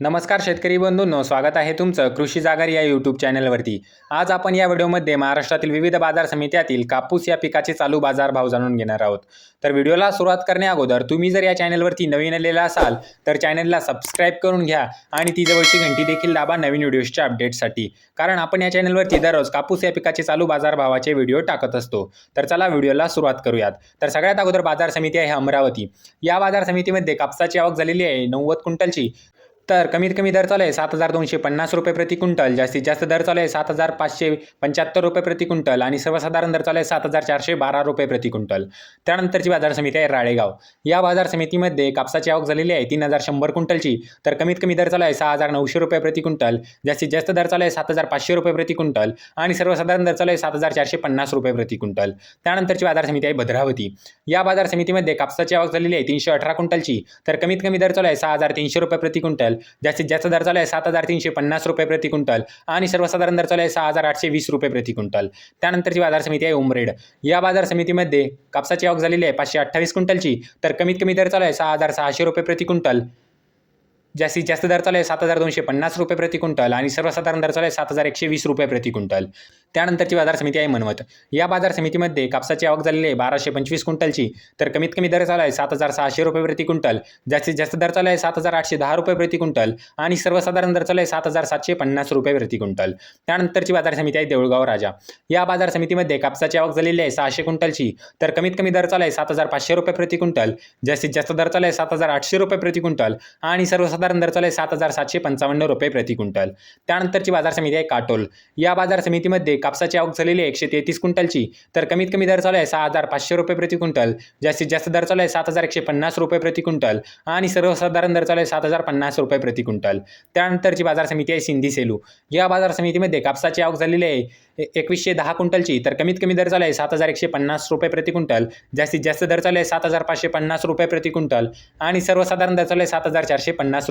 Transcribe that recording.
नमस्कार शेतकरी बंधूंनो स्वागत आहे तुमचं कृषी जागर या यूट्यूब चॅनलवरती आज आपण या व्हिडिओमध्ये महाराष्ट्रातील विविध बाजार समित्यातील कापूस या पिकाचे चालू बाजार भाव जाणून घेणार आहोत. तर व्हिडिओला सुरुवात करण्या अगोदर तुम्ही जर या चॅनलवरती नवीन आलेला असाल तर चॅनलला सबस्क्राईब करून घ्या आणि ती जवळची घंटी देखील दाबा नवीन व्हिडिओजच्या अपडेटसाठी कारण आपण या चॅनलवरती दररोज कापूस या पिकाचे चालू बाजार भावाचे व्हिडिओ टाकत असतो. तर चला व्हिडिओला सुरुवात करूयात. तर सगळ्यात अगोदर बाजार समिती आहे अमरावती. या बाजार समितीमध्ये कापसाची आवक झालेली आहे नव्वद क्विंटलची. तर कमीत कमी दर चालू आहे सात हजार दोनशे पन्नास रुपये प्रति क्विंटल. जास्तीत जास्त दर चालू आहे सात हजार पाचशे पंच्याहत्तर रुपये प्रति क्विंटल आणि सर्वसाधारण दर चालू आहे सात हजार चारशे बारा रुपये प्रति क्विंटल. त्यानंतरची बाजार समिती आहे राळेगाव. या बाजार समितीमध्ये कापसाची आवक झालेली आहे तीन हजार शंभर क्विंटलची. तर कमीत कमी दर चालू आहे सहा हजार नऊशे रुपये प्रति क्विंटल. जास्तीत जास्त दर चालू आहे सात हजार पाचशे रुपये प्रति क्विंटल आणि सर्वसाधारण दर चालू आहे सात हजार चारशे पन्नास रुपये प्रति क्विंटल. त्यानंतरची बाजार समिती आहे भद्रावती. या बाजार समितीमध्ये कापसाची आवक झालेली आहे तीनशे अठरा क्विंटलची. तर कमीत कमी दर चालू आहे सहा हजार तीनशे रुपये प्रति क्विंटल जास्तीत जास्त दर चालू आहे सात हजार तीनशे पन्नास रुपये प्रति क्विंटल आणि सर्वसाधारण दर चालू आहे सहा हजार आठशे वीस रुपये प्रति क्विंटल त्यानंतरची बाजार समिती आहे उमरेड. या बाजार समितीमध्ये कापसाची आवक झालेली आहे पाचशे अठ्ठावीस क्विंटलची तर कमीत कमी दर चालू आहे सहा हजार सहाशे रुपये प्रति क्विंटल जास्तीत जास्त दर चालू आहे सात हजार दोनशे पन्नास रुपये प्रति क्विंटल आणि सर्वसाधारण दर चालू आहे सात हजार एकशे वीस रुपये प्रति क्विंटल. त्यानंतरची बाजार समिती आहे मनवत. या बाजार समितीमध्ये कापसाची आवक झालेली आहे बाराशे पंचवीस क्विंटलची. तर कमीत कमी दर चालू आहे सात हजार सहाशे रुपये प्रति क्विंटल. जास्तीत जास्त दर चालू आहे सात हजार आठशे दहा रुपये प्रति क्विंटल आणि सर्वसाधारण दर चालू आहे सात हजार सातशे पन्नास रुपये प्रति क्विंटल. त्यानंतरची बाजार समिती आहे देऊळगाव राजा. या बाजार समितीमध्ये कापसाची आवक झालेली आहे सहाशे क्विंटलची. तर कमीत कमी दर चालू आहे सात हजार पाचशे रुपये प्रति क्विंटल. जास्तीत जास्त दर चालू आहे सात हजार आठशे रुपये प्रति क्विंटल आणि सर्वसाधारण दर चालू आहे सात हजार सातशे पंचावन्न रुपये प्रति क्विंटल. त्यानंतरची बाजार समिती आहे काटोल. या बाजार समितीमध्ये कापसाची आवक झालेली आहे एकशे तेहतीस क्विंटलची. तर कमीत कमी दर चालू आहे सहा हजार पाचशे रुपये प्रति क्विंटल. जास्तीत जास्त दर चालू आहे सात हजार एकशे पन्नास रुपये प्रति क्विंटल. आणि सर्वसाधारण दर चालू आहे सात हजार पन्नास रुपये प्रति क्विंटल. त्यानंतरची बाजार समिती आहे सिंधी सेलू. या बाजार समितीमध्ये कापसाची आवक झालेली आहे एकवीसशे दहा क्विंटलची. तर कमीत कमी दर चालू आहे सात हजार एकशे पन्नास रुपये प्रति क्विंटल. जास्तीत जास्त दर चालू आहे सात हजार पाचशे पन्नास रुपये प्रति क्विंटल. आणि सर्वसाधारण दर चालू आहे सात हजार चारशे पन्नास